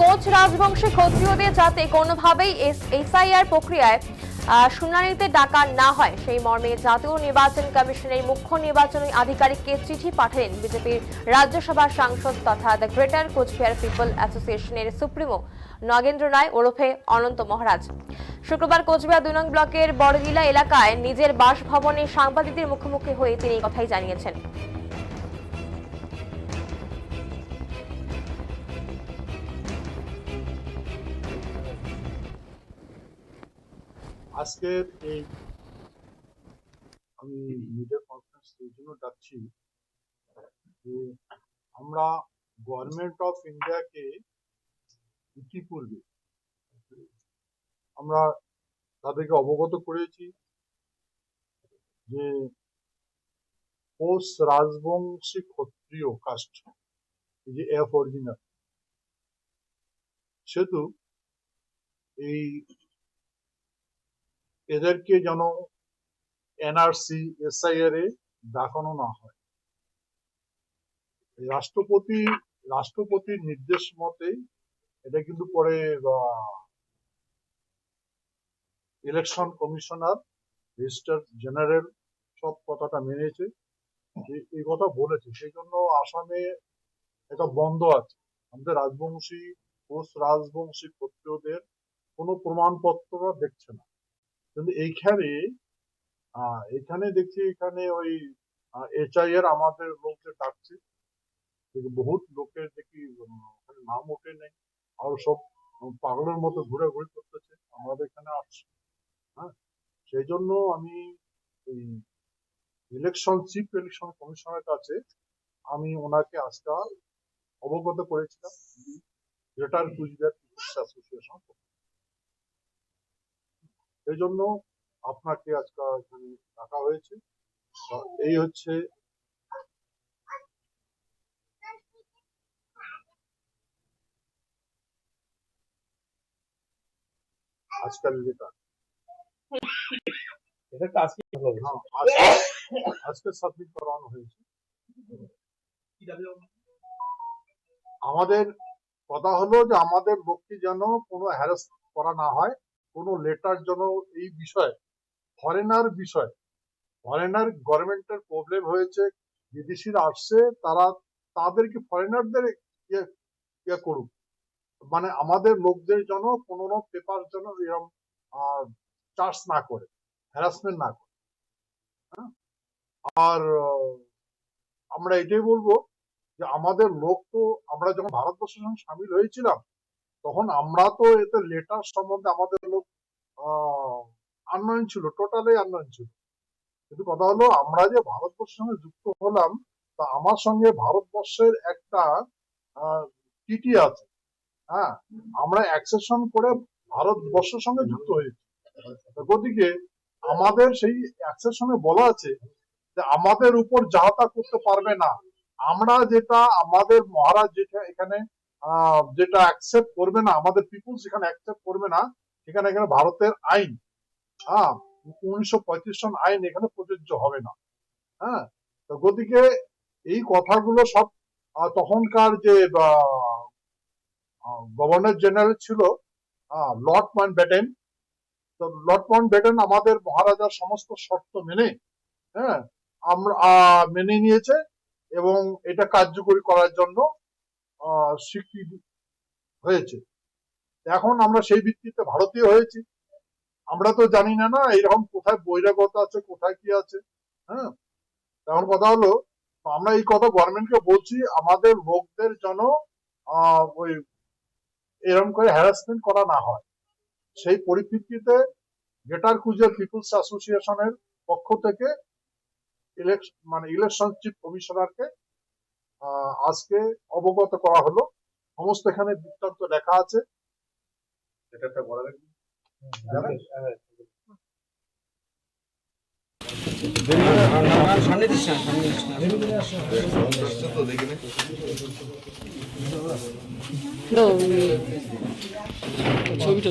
Coach Rajbanshi ক্ষত্রিয়দের যাতে কোনোভাবেই এসআইআর প্রক্রিয়ায় শুনানিতে ডাকা না হয়, সেই মর্মে জাতীয় নির্বাচন কমিশনের মুখ্য নির্বাচনী আধিকারিককে চিঠি পাঠালেন বিজেপির রাজ্যসভার সাংসদ তথা দ্য গ্রেটার কোচবিহার পিপল অ্যাসোসিয়েশনের সুপ্রিমো নগেন্দ্র রায় ওরফে অনন্ত মহারাজ। শুক্রবার কোচবিহার দুই নং ব্লকের বড়গিলা এলাকায় নিজের বাসভবনে সাংবাদিকদের মুখোমুখি হয়ে তিনি কথাই জানিয়েছেন। আজকের এই আমি মিডিয়া কনফারেন্স এই জন্য ডাকছি যে আমরা গভর্নমেন্ট অফ ইন্ডিয়াকে ইতিপূর্বে আমরা তাদেরকে অবগত করেছি যে কোষ রাজবংশী ক্ষত্রিয় কাস্ট যে এফ অরিজিনাল সেহেতু এই এদেরকে যেন এনআরসি এসআইআর এ দেখানো না হয়। রাষ্ট্রপতি, রাষ্ট্রপতির নির্দেশ মতে এটা কিন্তু পরে ইলেকশন কমিশনার রেজিস্টার জেনারেল সব কথাটা মেনেছে এই কথা বলেছে। সেই জন্য আসামে এটা বন্ধ আছে। আমাদের রাজবংশী, কোষ রাজবংশী ক্ষত্রিয়দের কোনো প্রমাণপত্র দেখছে না। কিন্তু এইখানে এখানে দেখছি এখানে ওই এইচআই এর আমাদের লোককে ডাকছে। বহুত লোকের দেখি নাম ওঠে নেই। আর সব পাগলের মতো ঘোরাঘুরি করতেছে। আমাদের এখানে আসছে। হ্যাঁ? সেই জন্য আমি ইলেকশন, চিফ ইলেকশন কমিশনের কাছে আমি ওনাকে আজকাল অবগত করেছিলাম। Greater peoples association. এই জন্য আপনাকে আজকে এখানে ডাকা হয়েছে। এই হচ্ছে আজকাল এটা হ্যাঁ আজকে আজকে সাবমিট করানো হয়েছে। আমাদের কথা হলো যে আমাদের লোককে যেন কোনো হ্যারাস করা না হয়। কোনো লেটার যেন এই বিষয়ে ফরেনার বিষয় ফরেনার গভর্নমেন্টের প্রবলেম হয়েছে, বিদেশিরা আসছে, তারা তাদেরকে ফরেনারদের ইয়ে ইয়ে করুক মানে আমাদের লোকদের যেন কোনো পেপার যেন এরকম চার্জ না করে হ্যারাসমেন্ট না করে হ্যাঁ? আর, আমরা এটাই বলব যে আমাদের লোক তো, আমরা যখন ভারতবর্ষের সঙ্গে সামিল হয়েছিলাম তখন আমরা তো এতে লেটার সম্বন্ধে আমাদের লোক আনয়ন ছিল টোটালি আনয়ন ছিল। কিন্তু কথা হলো আমরা যে ভারতবর্ষের সঙ্গে যুক্ত হলাম তা আমার সঙ্গে ভারতবর্ষের একটা টিটি আছে। হ্যাঁ আমরা অ্যাকসেশন করে ভারতবর্ষের সঙ্গে যুক্ত হয়েছি। গতিকে আমাদের সেই অ্যাকসেশনে বলা আছে যে আমাদের উপর যাহাতা করতে পারবে না। আমরা যেটা আমাদের মহারাজ যেটা এখানে আহ, যেটা অ্যাকসেপ্ট করবে না, আমাদের পিপুলস এখানে অ্যাকসেপ্ট করবে না এখানে এখানে ভারতের আইন হ্যাঁ উনিশশো পঁয়ত্রিশ সন আইন এখানে প্রযোজ্য হবে না। হ্যাঁ তো গতিকে এই কথাগুলো সব তখনকার যে গভর্নর জেনারেল ছিল লর্ড পয়েন্ট ব্যাটেন তো লর্ড পয়েন্ট ব্যাটেন আমাদের মহারাজার সমস্ত শর্ত মেনে হ্যাঁ আমরা মেনে নিয়েছে এবং এটা কার্যকরী করার জন্য স্বীকৃতি হয়েছে। এখন আমরা সেই ভিত্তিতে ভারতীয় হয়েছি। আমরা তো জানি না না এরকম কোথায় বহিরাগত আছে, কোথায় কি আছে হ্যাঁ? এখন কথা হলো, আমরা এই কথা গভর্নমেন্টকে বলছি, আমাদের লোকদের যেন ওই এরকম করে হ্যারাসমেন্ট করা না হয়। সেই পরিপ্রেক্ষিতে গ্রেটার কুজের পিপুলস অ্যাসোসিয়েশনের পক্ষ থেকে ইলেকশন মানে ইলেকশন চিফ কমিশনারকে আজকে অবগত করা হলো। সমস্ত এখানে বৃত্তান্ত লেখা আছে। এটা একটা সামনে দিস না সামনে দিস না ছবিটা